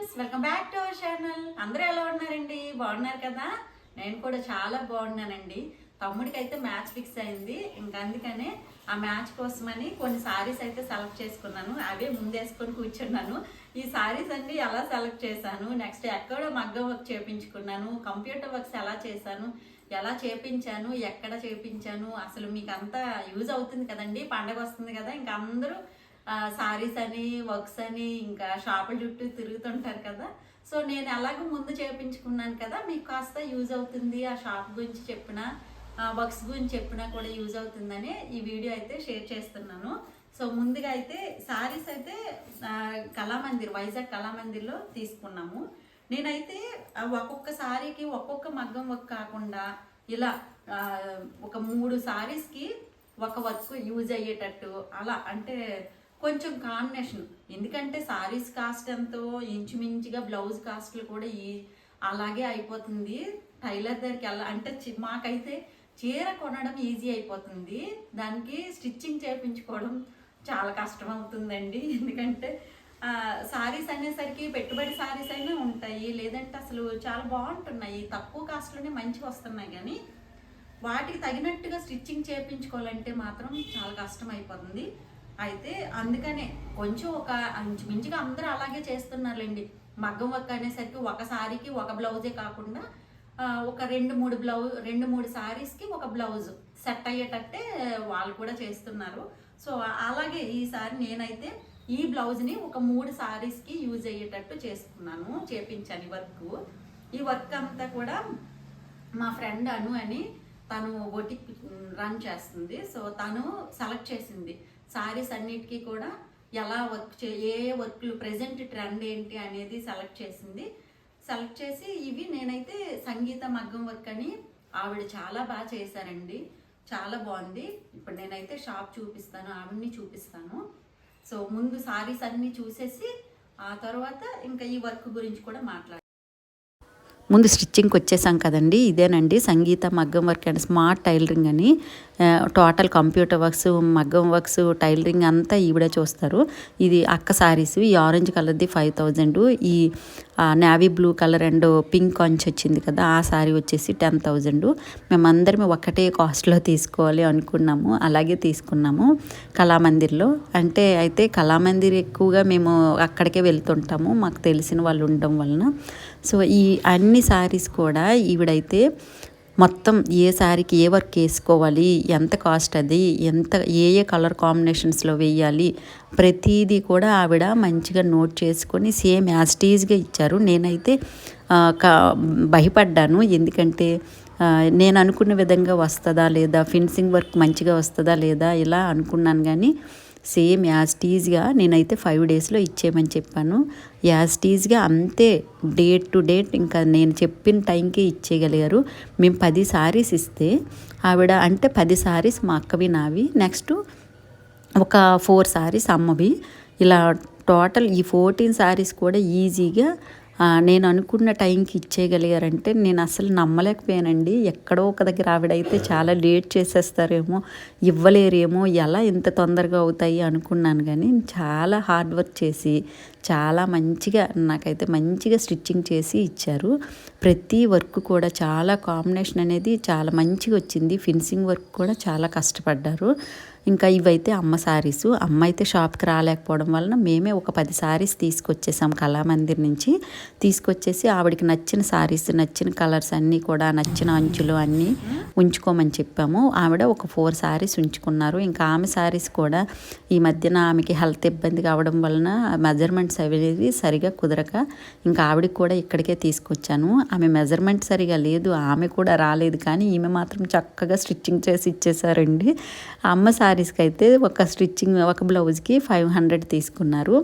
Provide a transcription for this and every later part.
Friends welcome back to our channel అందరూ ఎలా ఉన్నారండి? బాగున్నారు కదా? నేను కూడా చాలా బాగున్నానండి. తమ్ముడికి అయితే మ్యాచ్ ఫిక్స్ అయింది. ఇంకా అందుకనే ఆ మ్యాచ్ కోసమని కొన్ని సారీస్ అయితే సెలెక్ట్ చేసుకున్నాను. అవే ముందేసుకొని కూర్చున్నాను. ఈ సారీస్ అన్ని ఎలా సెలెక్ట్ చేశాను? నెక్స్ట్ ఎక్కడ మగ్గం వర్క్ చేపించుకున్నాను. కంప్యూటర్ వర్క్స్ ఎలా చేశాను? ఎలా చేపించాను? ఎక్కడ చేపించాను? అసలు మీకు అంతా యూజ్ అవుతుంది కదండి? పండగ వస్తుంది కదా ఇంకా అందరూ సారీస్ అని వర్క్స్ అని ఇంకా షాపుల చుట్టూ తిరుగుతుంటారు కదా. సో నేను ఎలాగో ముందు చేపించుకున్నాను కదా మీకు కాస్త యూజ్ అవుతుంది ఆ షాప్ గురించి చెప్పిన వర్క్స్ గురించి చెప్పినా కూడా యూజ్ అవుతుందని ఈ వీడియో అయితే షేర్ చేస్తున్నాను. సో ముందుగా అయితే సారీస్ అయితే కళామందిర్ వైజాగ్ కళామందిర్లో తీసుకున్నాము. నేనైతే ఒక్కొక్క సారీకి ఒక్కొక్క మగ్గం వర్క్ కాకుండా ఇలా ఒక మూడు సారీస్కి ఒక వర్క్ యూజ్ అయ్యేటట్టు అలా అంటే కొంచెం కాంబినేషన్. ఎందుకంటే సారీస్ కాస్ట్ ఎంతో ఇంచుమించుగా బ్లౌజ్ కాస్ట్లు కూడా ఈ అలాగే అయిపోతుంది. టైలర్ దగ్గరికి వెళ్ళ అంటే చి- మాకైతే చీర కొనడం ఈజీ అయిపోతుంది. దానికి స్టిచ్చింగ్ చేయించుకోవడం చాలా కష్టం అవుతుందండి ఎందుకంటే సారీస్ అనేసరికి పెట్టుబడి సారీస్ అయినా ఉంటాయి. లేదంటే అసలు చాలా బాగుంటున్నాయి. తక్కువ కాస్ట్లోనే మంచిగా వస్తున్నాయి కానీ వాటికి తగినట్టుగా స్టిచ్చింగ్ చేయించుకోవాలంటే మాత్రం చాలా కష్టం అయిపోతుంది అయితే అందుకనే కొంచెం ఒక ఇంచుమించుగా అందరూ అలాగే చేస్తున్నారులేండి. మగ్గం వర్క్ అనేసరికి ఒక సారీకి ఒక బ్లౌజే కాకుండా ఒక రెండు మూడు బ్లౌజ్ రెండు మూడు సారీస్కి ఒక బ్లౌజ్ సెట్ అయ్యేటట్టే వాళ్ళు కూడా చేస్తున్నారు. సో అలాగే ఈసారి నేనైతే ఈ బ్లౌజ్ని ఒక మూడు సారీస్కి యూజ్ అయ్యేటట్టు చేసుకున్నాను చేపించాను ఈ వర్క్. ఈ వర్క్ అంతా కూడా మా ఫ్రెండ్ అను అని తను బొటిక్ రన్ చేస్తుంది. సో తను సెలెక్ట్ చేసింది. సారీస్ అన్నిటికీ కూడా ఎలా వర్క్ చే ఏ వర్క్లు ప్రజెంట్ ట్రెండ్ ఏంటి అనేది సెలెక్ట్ చేసింది. సెలెక్ట్ చేసి ఇవి నేనైతే సంగీత మగ్గం వర్క్ అని ఆవిడ చాలా బాగా చేశారండి. చాలా బాగుంది. ఇప్పుడు నేనైతే షాప్ చూపిస్తాను ఆవిడని చూపిస్తాను. సో ముందు సారీస్ అన్నీ చూసేసి ఆ తర్వాత ఇంకా ఈ వర్క్ గురించి కూడా మాట్లాడాలి ముందు స్టిచ్చింగ్కి వచ్చేసాం కదండి. ఇదేనండి సంగీత మగ్గం వర్క్ అండ్ స్మార్ట్ టైలరింగ్ అని. టోటల్ కంప్యూటర్ వర్క్స్ మగ్గం వర్క్స్ టైలరింగ్ అంతా ఈవిడే చూస్తారు. ఇది అక్క శారీస్ ఈ ఆరెంజ్ కలర్ది ఫైవ్ థౌజండ్ ఈ navy blue colour and pink conch వచ్చింది కదా ఆ శారీ వచ్చేసి టెన్ థౌజండ్. మేమందరం ఒకటే కాస్ట్లో తీసుకోవాలి అనుకున్నాము అలాగే తీసుకున్నాము కళామందిర్లో. అంటే అయితే కళామందిర్ ఎక్కువగా మేము అక్కడికే వెళ్తుంటాము మాకు తెలిసిన వాళ్ళు ఉండడం వలన. సో ఈ అన్ని శారీస్ కూడా ఈవిడైతే మొత్తం ఏ శారీకి ఏ వర్క్ వేసుకోవాలి ఎంత కాస్ట్ అది ఎంత ఏ ఏ కలర్ కాంబినేషన్స్లో వేయాలి ప్రతిదీ కూడా ఆవిడ మంచిగా నోట్ చేసుకొని సేమ్ యాస్టీజ్గా ఇచ్చారు. నేనైతే భయపడ్డాను. ఎందుకంటే నేను అనుకున్న విధంగా వస్తుందా లేదా ఫినిషింగ్ వర్క్ మంచిగా వస్తుందా లేదా ఇలా అనుకున్నాను కానీ సేమ్ యాజ్ టీజ్గా నేనైతే ఫైవ్ డేస్లో ఇచ్చేయమని చెప్పాను. యాజ్ టీజ్గా అంతే డేట్ టు డేట్ ఇంకా నేను చెప్పిన టైంకి ఇచ్చేయగలిగారు. మేము పది సారీస్ ఇస్తే ఆవిడ అంటే పది సారీస్ మా అక్కవి నావి నెక్స్ట్ ఒక ఫోర్ సారీస్ అమ్మవి. ఇలా టోటల్ ఈ ఫోర్టీన్ సారీస్ కూడా ఈజీగా నేను అనుకున్న టైంకి ఇచ్చేయగలిగారంటే నేను అసలు నమ్మలేకపోయానండి. ఎక్కడో ఒక దగ్గర ఆవిడైతే చాలా లేట్ చేసేస్తారేమో ఇవ్వలేరేమో ఎలా ఇంత తొందరగా అవుతాయి అనుకున్నాను. కానీ చాలా హార్డ్ వర్క్ చేసి చాలా మంచిగా నాకైతే మంచిగా స్టిచ్చింగ్ చేసి ఇచ్చారు. ప్రతి వర్క్ కూడా చాలా కాంబినేషన్ అనేది చాలా మంచిగా వచ్చింది. ఫినిషింగ్ వర్క్ కూడా చాలా కష్టపడ్డారు. ఇంకా ఇవైతే అమ్మ శారీస్. అమ్మ అయితే షాప్కి రాలేకపోవడం వలన మేమే ఒక పది శారీస్ తీసుకొచ్చేసాం కళామందిర్ నుంచి. తీసుకొచ్చేసి ఆవిడకి నచ్చిన సారీస్ నచ్చిన కలర్స్ అన్నీ కూడా నచ్చిన అంచులు అన్నీ ఉంచుకోమని చెప్పాము. ఆవిడ ఒక ఫోర్ శారీస్ ఉంచుకున్నారు. ఇంకా ఆమె సారీస్ కూడా ఈ మధ్యన ఆమెకి హెల్త్ ఇబ్బంది కావడం వలన మెజర్మెంట్ మెజర్మెంట్స్ అవి సరిగా కుదరక ఇంకా ఆవిడకి కూడా ఇక్కడికే తీసుకొచ్చాను. ఆమె మెజర్మెంట్ సరిగా లేదు ఆమె కూడా రాలేదు కానీ ఈమె మాత్రం చక్కగా స్టిచ్చింగ్ చేసి ఇచ్చేసారండి. అమ్మ శారీస్కి అయితే ఒక స్టిచ్చింగ్ ఒక బ్లౌజ్కి ఫైవ్ హండ్రెడ్ తీసుకున్నారు.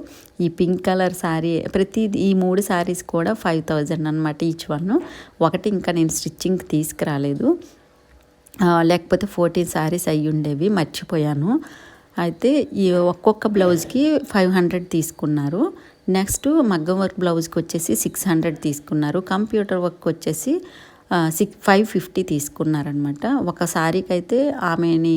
ఈ పింక్ కలర్ శారీ ప్రతి ఈ మూడు శారీస్ కూడా ఫైవ్ థౌజండ్ అనమాట ఈచ్ వన్. ఒకటి ఇంకా నేను స్టిచ్చింగ్ తీసుకురాలేదు. లేకపోతే ఫోర్టీన్ శారీస్ అయ్యి ఉండేవి మర్చిపోయాను. అయితే ఈ ఒక్కొక్క బ్లౌజ్కి ఫైవ్ హండ్రెడ్ తీసుకున్నారు. నెక్స్ట్ మగ్గం వర్క్ బ్లౌజ్కి వచ్చేసి సిక్స్ హండ్రెడ్ తీసుకున్నారు. కంప్యూటర్ వర్క్ వచ్చేసి సిక్స్ ఫైవ్ ఫిఫ్టీ తీసుకున్నారనమాట ఒక శారీకి అయితే ఆమెని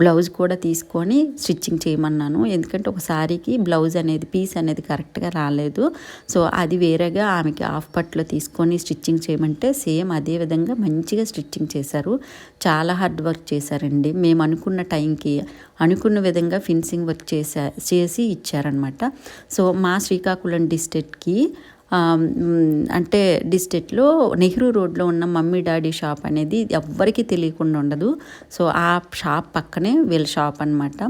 బ్లౌజ్ కూడా తీసుకొని స్టిచ్చింగ్ చేయమన్నాను. ఎందుకంటే ఒక శారీకి బ్లౌజ్ అనేది పీస్ అనేది కరెక్ట్గా రాలేదు. సో అది వేరేగా ఆమెకి హాఫ్ పట్లో తీసుకొని స్టిచ్చింగ్ చేయమంటే సేమ్ అదే విధంగా మంచిగా స్టిచ్చింగ్ చేశారు. చాలా హార్డ్ వర్క్ చేశారండి. మేము అనుకున్న టైంకి అనుకున్న విధంగా ఫినిషింగ్ వర్క్ చేసా చేసి ఇచ్చారనమాట సో మా శ్రీకాకుళం డిస్ట్రిక్ట్కి అంటే డిస్ట్రిక్ట్లో నెహ్రూ రోడ్లో ఉన్న మమ్మీ డాడీ షాప్ అనేది ఎవ్వరికీ తెలియకుండా ఉండదు. సో ఆ షాప్ పక్కనే వీళ్ళ షాప్ అనమాట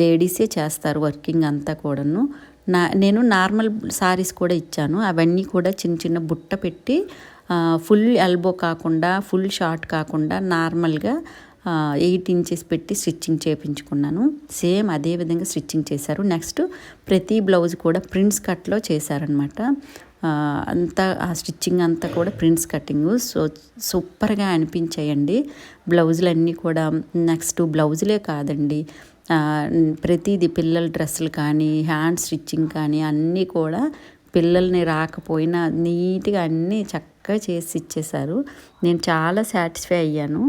లేడీసే చేస్తారు వర్కింగ్ అంతా కూడాను. నా నేను నార్మల్ సారీస్ కూడా ఇచ్చాను. అవన్నీ కూడా చిన్న చిన్న బుట్ట పెట్టి ఫుల్ ఎల్బో కాకుండా ఫుల్ షార్ట్ కాకుండా నార్మల్గా ఎయిట్ ఇంచెస్ పెట్టి స్టిచ్చింగ్ చేయించుకున్నాను సేమ్ అదే విధంగా స్టిచ్చింగ్ చేశారు. నెక్స్ట్ ప్రతి బ్లౌజ్ కూడా ప్రింట్స్ కట్లో చేశారనమాట అంతా ఆ స్టిచ్చింగ్ అంతా కూడా ప్రింట్స్ కటింగ్ సో సూపర్గా అనిపించాయండి బ్లౌజులన్నీ కూడా. నెక్స్ట్ బ్లౌజులే కాదండి. ప్రతిది పిల్లల డ్రెస్సులు కానీ హ్యాండ్ స్టిచ్చింగ్ కానీ అన్నీ కూడా పిల్లల్ని రాకపోయినా నీట్గా అన్నీ చక్కగా చేసి ఇచ్చేశారు. నేను చాలా సాటిస్ఫై అయ్యాను.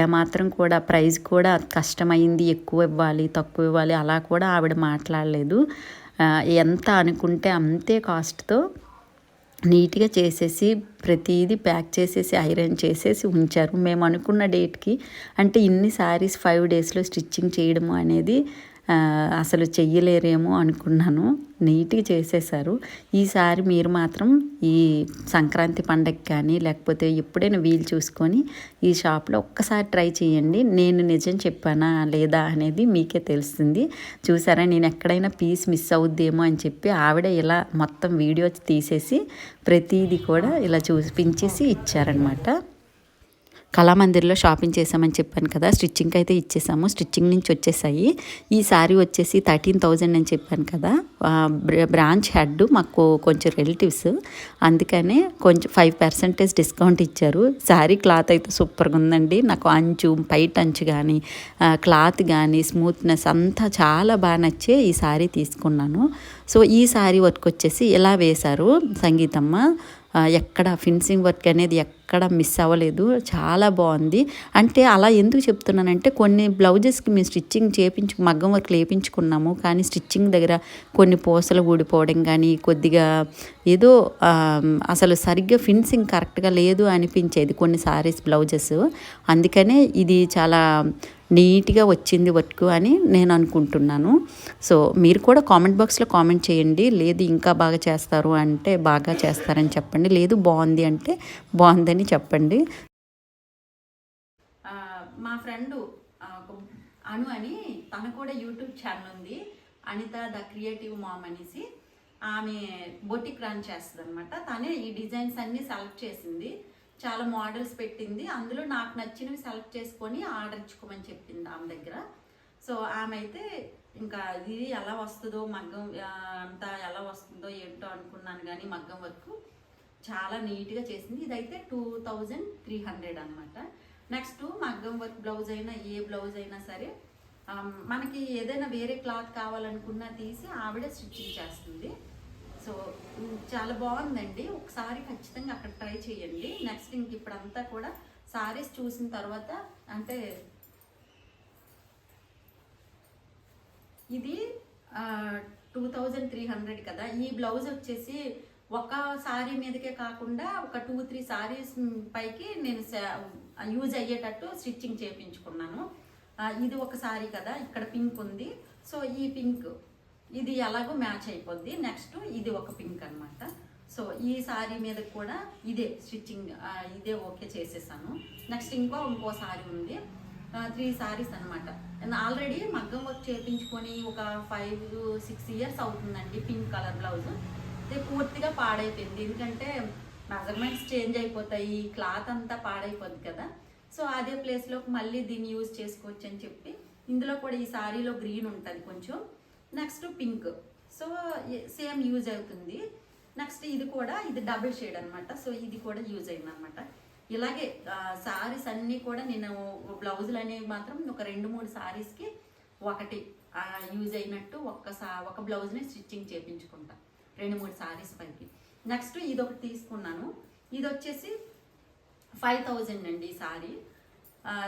ఏమాత్రం కూడా ప్రైస్ కూడా కష్టమైంది ఎక్కువ ఇవ్వాలి తక్కువ ఇవ్వాలి అలా కూడా ఆవిడ మాట్లాడలేదు. ఎంత అనుకుంటే అంతే కాస్ట్తో నీట్గా చేసేసి ప్రతిదీ ప్యాక్ చేసేసి ఐరన్ చేసేసి ఉంచారు. మేము అనుకున్న డేట్కి అంటే ఇన్ని శారీస్ ఫైవ్ డేస్లో స్టిచ్చింగ్ చేయడము అనేది అసలు చెయ్యలేరేమో అనుకున్నాను. నీట్గా చేసేసారు ఈసారి మీరు మాత్రం ఈ సంక్రాంతి పండగ కానీ లేకపోతే ఎప్పుడైనా వీలు చూసుకొని ఈ షాప్లో ఒక్కసారి ట్రై చేయండి. నేను నిజం చెప్పానా లేదా అనేది మీకే తెలుస్తుంది. చూసారా నేను ఎక్కడైనా పీస్ మిస్ అవుద్దేమో అని చెప్పి ఆవిడ ఇలా మొత్తం వీడియో తీసేసి ప్రతిదీ కూడా ఇలా చూపించేసి ఇచ్చారనమాట కళామందిర్లో షాపింగ్ చేసామని చెప్పాను కదా స్టిచ్చింగ్ అయితే ఇచ్చేసాము. స్టిచ్చింగ్ నుంచి వచ్చేసాయి. ఈ శారీ వచ్చేసి థర్టీన్ థౌజండ్ అని చెప్పాను కదా బ్రాంచ్ హెడ్ మాకు కొంచెం రిలేటివ్స్. అందుకనే కొంచెం ఫైవ్ పర్సెంటేజ్ డిస్కౌంట్ ఇచ్చారు. శారీ క్లాత్ అయితే సూపర్గా ఉందండి. నాకు అంచు పైట్ అంచు కానీ క్లాత్ కానీ స్మూత్నెస్ అంతా చాలా బాగా నచ్చే ఈ శారీ తీసుకున్నాను. సో ఈ శారీ వర్క్ వచ్చేసి ఇలా వేశారు సంగీతమ్మ? ఎక్కడ ఫినిషింగ్ వర్క్ అనేది ఎక్కడ మిస్ అవ్వలేదు. చాలా బాగుంది. అంటే అలా ఎందుకు చెప్తున్నానంటే కొన్ని బ్లౌజెస్కి మేము స్టిచ్చింగ్ చేపించు మగ్గం వర్క్ లేపించుకున్నాము. కానీ స్టిచ్చింగ్ దగ్గర కొన్ని పూసలు ఊడిపోవడం కానీ కొద్దిగా ఏదో అసలు సరిగ్గా ఫినిషింగ్ కరెక్ట్గా లేదు అనిపించేది కొన్ని సారీస్ బ్లౌజెస్. అందుకనే ఇది చాలా నీట్గా వచ్చింది వర్క్ అని నేను అనుకుంటున్నాను. సో మీరు కూడా కామెంట్ బాక్స్లో కామెంట్ చేయండి. లేదు ఇంకా బాగా చేస్తారు అంటే బాగా చేస్తారని చెప్పండి. లేదు బాగుంది అంటే బాగుందని చెప్పండి. మా ఫ్రెండు అను అని తను కూడా యూట్యూబ్ ఛానల్ ఉంది. అనిత ద క్రియేటివ్ మామ్ అనేసి. ఆమె బొటిక్ రన్ చేస్తుంది అనమాట తనే ఈ డిజైన్స్ అన్నీ సెలెక్ట్ చేసింది. చాలా మోడల్స్ పెట్టింది. అందులో నాకు నచ్చినవి సెలెక్ట్ చేసుకొని ఆర్డర్ ఇచ్చుకోమని చెప్పింది ఆమె దగ్గర. సో ఆమె అయితే ఇంకా ఇది ఎలా వస్తుందో మగ్గం అంతా ఎలా వస్తుందో ఏంటో అనుకున్నాను కానీ మగ్గం వర్క్ చాలా నీట్గా చేసింది. ఇదైతే టూ థౌజండ్ త్రీ హండ్రెడ్ అనమాట నెక్స్ట్ మగ్గం వర్క్ బ్లౌజ్ అయినా ఏ బ్లౌజ్ అయినా సరే మనకి ఏదైనా వేరే క్లాత్ కావాలనుకున్నా తీసి ఆవిడ స్టిచ్చింగ్ చేస్తుంది. సో చాలా బాగుందండి. ఒకసారి ఖచ్చితంగా అక్కడ ట్రై చేయండి. నెక్స్ట్ ఇంక ఇప్పుడంతా కూడా సారీస్ చూసిన తర్వాత అంటే ఇది టూ థౌజండ్ త్రీ హండ్రెడ్ కదా. ఈ బ్లౌజ్ వచ్చేసి ఒక సారీ మీదకే కాకుండా ఒక టూ త్రీ సారీస్ పైకి నేను యూజ్ అయ్యేటట్టు స్టిచ్చింగ్ చేయించుకున్నాను ఇది ఒక సారీ కదా. ఇక్కడ పింక్ ఉంది. సో ఈ పింక్ ఇది ఎలాగో మ్యాచ్ అయిపోద్ది. నెక్స్ట్ ఇది ఒక పింక్ అన్నమాట. సో ఈ సారీ మీద కూడా ఇదే స్టిచ్చింగ్ ఇదే ఓకే చేసేసాను. నెక్స్ట్ ఇంకో ఇంకో సారీ ఉంది. త్రీ సారీస్ అనమాట ఆల్రెడీ మగ్గం వర్క్ చేయించుకొని ఒక ఫైవ్ సిక్స్ ఇయర్స్ అవుతుందండి పింక్ కలర్ బ్లౌజ్. ఇది పూర్తిగా పాడైపోయింది. ఎందుకంటే మెజర్మెంట్స్ చేంజ్ అయిపోతాయి క్లాత్ అంతా పాడైపోద్ది కదా. సో అదే ప్లేస్లో మళ్ళీ దీన్ని యూజ్ చేసుకోవచ్చు అని చెప్పి ఇందులో కూడా ఈ సారీలో గ్రీన్ ఉంటుంది కొంచెం. Next pink. So same use అవుతుంది. నెక్స్ట్ ఇది కూడా ఇది డబుల్ షేడ్ అనమాట సో ఇది కూడా యూజ్ అయింది అనమాట ఇలాగే సారీస్ అన్నీ కూడా నేను బ్లౌజులు అనేవి మాత్రం ఒక రెండు మూడు సారీస్కి ఒకటి యూజ్ అయినట్టు ఒక్క సా ఒక బ్లౌజ్ని స్టిచ్చింగ్ చేయించుకుంటా రెండు మూడు సారీస్ పైకి. నెక్స్ట్ ఇది ఒకటి తీసుకున్నాను. ఇది వచ్చేసి ఫైవ్ థౌజండ్ అండి ఈ సారీ.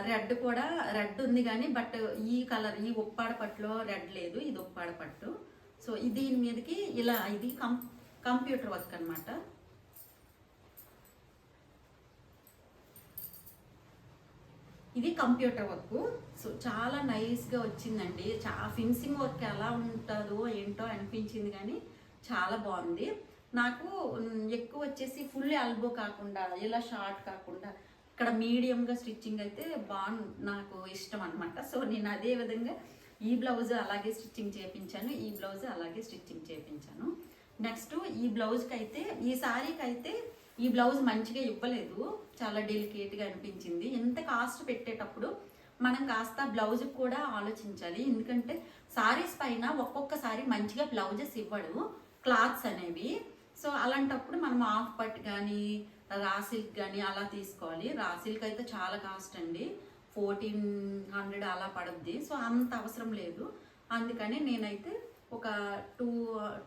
రెడ్ కూడా రెడ్ ఉంది కానీ బట్ ఈ కలర్ ఈ ఉప్పాడ పట్టులో రెడ్ లేదు ఇది ఉప్పాడ పట్టు. సో దీని మీదకి ఇలా ఇది కం కంప్యూటర్ వర్క్ అన్నమాట. ఇది కంప్యూటర్ వర్క్. సో చాలా నైస్గా వచ్చిందండి. చా ఫినిషింగ్ వర్క్ ఎలా ఉంటుందో ఏంటో అనిపించింది కానీ చాలా బాగుంది. నాకు ఎక్కువ వచ్చేసి ఫుల్ ఎల్బో కాకుండా ఇలా షార్ట్ కాకుండా ఇక్కడ మీడియంగా స్టిచ్చింగ్ అయితే బాగు నాకు ఇష్టం అనమాట సో నేను అదే విధంగా ఈ బ్లౌజ్ అలాగే స్టిచ్చింగ్ చేయించాను ఈ బ్లౌజ్ అలాగే స్టిచ్చింగ్ చేయించాను నెక్స్ట్ ఈ బ్లౌజ్కి అయితే ఈ శారీకి అయితే ఈ బ్లౌజ్ మంచిగా ఇవ్వలేదు. చాలా డెలికేట్గా అనిపించింది. ఎంత కాస్ట్ పెట్టేటప్పుడు మనం కాస్త బ్లౌజ్ కూడా ఆలోచించాలి. ఎందుకంటే సారీస్ పైన ఒక్కొక్కసారి మంచిగా బ్లౌజెస్ ఇవ్వడు క్లాత్స్ అనేవి. సో అలాంటప్పుడు మనం ఆఫ్ పట్ కానీ రా సిల్క్ కానీ అలా తీసుకోవాలి. రా సిల్క్ అయితే చాలా కాస్ట్ అండి. ఫోర్టీన్ హండ్రెడ్ అలా పడుద్ది. సో అంత అవసరం లేదు. అందుకని నేనైతే ఒక two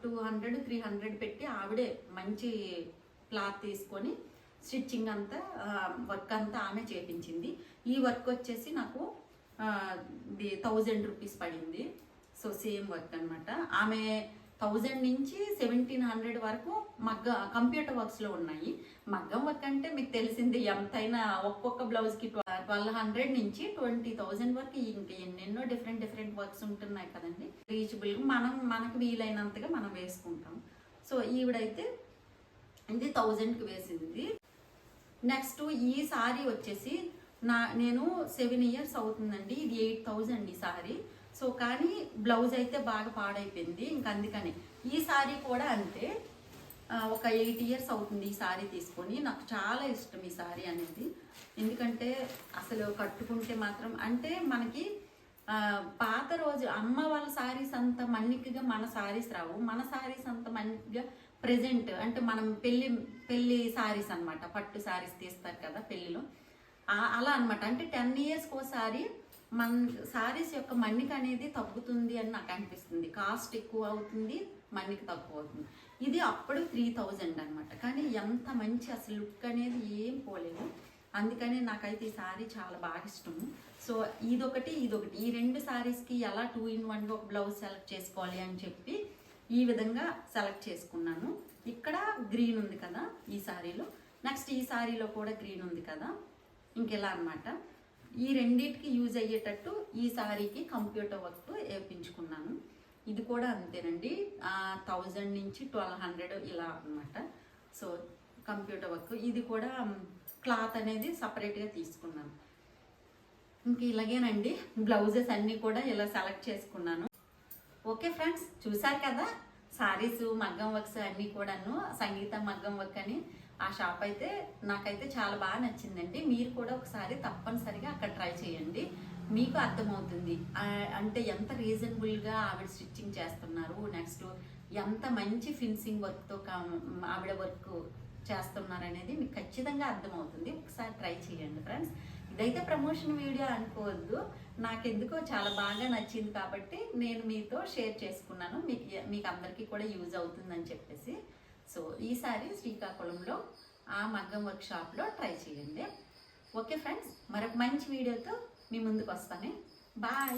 two hundred three hundred పెట్టి ఆవిడే మంచి క్లాత్ తీసుకొని స్టిచ్చింగ్ అంతా వర్క్ అంతా ఆమె చేపించింది. ఈ వర్క్ వచ్చేసి నాకు థౌజండ్ రూపీస్ పడింది. సో సేమ్ వర్క్ అన్నమాట. ఆమె థౌజండ్ నుంచి సెవెంటీన్ హండ్రెడ్ వరకు మగ్గ కంప్యూటర్ వర్క్స్లో ఉన్నాయి. మగ్గం వర్క్ అంటే మీకు తెలిసింది ఎంతైనా ఒక్కొక్క బ్లౌజ్కి ట్వెల్వ్ హండ్రెడ్ నుంచి ట్వంటీ థౌజండ్ వరకు ఇంకా ఎన్నెన్నో డిఫరెంట్ డిఫరెంట్ వర్క్స్ ఉంటున్నాయి కదండి. రీచబుల్ మనం మనకు వీలైనంతగా మనం వేసుకుంటాం. సో ఈవిడైతే ఇది థౌజండ్కి వేసింది. నెక్స్ట్ ఈ సారీ వచ్చేసి నా నేను సెవెన్ ఇయర్స్ అవుతుందండి. ఇది ఎయిట్ థౌజండ్ ఈ సారీ. సో కానీ బ్లౌజ్ అయితే బాగా పాడైపోయింది ఇంక అందుకని. ఈ సారీ కూడా అంతే. ఒక ఎయిట్ ఇయర్స్ అవుతుంది ఈ సారీ తీసుకొని. నాకు చాలా ఇష్టం ఈ సారీ అనేది. ఎందుకంటే అసలు కట్టుకుంటే మాత్రం అంటే మనకి పాత రోజు అమ్మ వాళ్ళ సారీస్ అంత మన్నికగా మన సారీస్ రావు. మన సారీస్ అంత మన్నికగా ప్రెజెంట్ అంటే మనం పెళ్ళి పెళ్ళి సారీస్ అన్నమాట. పట్టు సారీస్ తీస్తారు కదా పెళ్ళిలో. అలా అనమాట అంటే టెన్ ఇయర్స్కి ఒకసారి మన శారీస్ యొక్క మన్నిక అనేది తగ్గుతుంది అని నాకు అనిపిస్తుంది. కాస్ట్ ఎక్కువ అవుతుంది మన్నిక తక్కువ అవుతుంది. ఇది అప్పుడు త్రీ థౌజండ్ అనమాట కానీ ఎంత మంచి అసలు లుక్ అనేది ఏం పోలేదు. అందుకని నాకైతే ఈ శారీ చాలా బాగా ఇష్టం. సో ఇదొకటి ఇదొకటి. ఈ రెండు శారీస్కి ఎలా టూ ఇన్ వన్గా ఒక బ్లౌజ్ సెలెక్ట్ చేసుకోవాలి అని చెప్పి ఈ విధంగా సెలెక్ట్ చేసుకున్నాను. ఇక్కడ గ్రీన్ ఉంది కదా ఈ శారీలో నెక్స్ట్ ఈ శారీలో కూడా గ్రీన్ ఉంది కదా. ఇంకెలా అనమాట ఈ రెండింటికి యూజ్ అయ్యేటట్టు ఈ సారీకి కంప్యూటర్ వర్క్ వేయించుకున్నాను ఇది కూడా అంతేనండి. థౌజండ్ నుంచి ట్వెల్వ్ హండ్రెడ్ ఇలా అన్నమాట. సో కంప్యూటర్ వర్క్ ఇది కూడా క్లాత్ అనేది సపరేట్గా తీసుకున్నాను. ఇంక ఇలాగేనండి. బ్లౌజెస్ అన్నీ కూడా ఇలా సెలెక్ట్ చేసుకున్నాను. ఓకే ఫ్రెండ్స్ చూసారు కదా? సారీస్ మగ్గం వర్క్స్ అన్నీ కూడాను సంగీత మగ్గం వర్క్ అని. ఆ షాప్ అయితే నాకైతే చాలా బాగా నచ్చిందండి. మీరు కూడా ఒకసారి తప్పనిసరిగా అక్కడ ట్రై చేయండి. మీకు అర్థమవుతుంది. అంటే ఎంత రీజనబుల్గా ఆవిడ స్టిచ్చింగ్ చేస్తున్నారు. నెక్స్ట్ ఎంత మంచి ఫినిషింగ్ వర్క్తో ఆవిడ వర్క్ చేస్తున్నారు అనేది మీకు ఖచ్చితంగా అర్థమవుతుంది. ఒకసారి ట్రై చేయండి ఫ్రెండ్స్ ఇదైతే ప్రమోషన్ వీడియో అనుకోవద్దు. నాకెందుకో చాలా బాగా నచ్చింది కాబట్టి నేను మీతో షేర్ చేసుకున్నాను. మీకు మీకు అందరికీ కూడా యూజ్ అవుతుందని చెప్పేసి. సో ఈసారి శ్రీకాకుళంలో ఆ మగ్గం వర్క్ షాప్లో ట్రై చేయండి. ఓకే ఫ్రెండ్స్ మరొక మంచి వీడియోతో మీ ముందుకు వస్తాను. బాయ్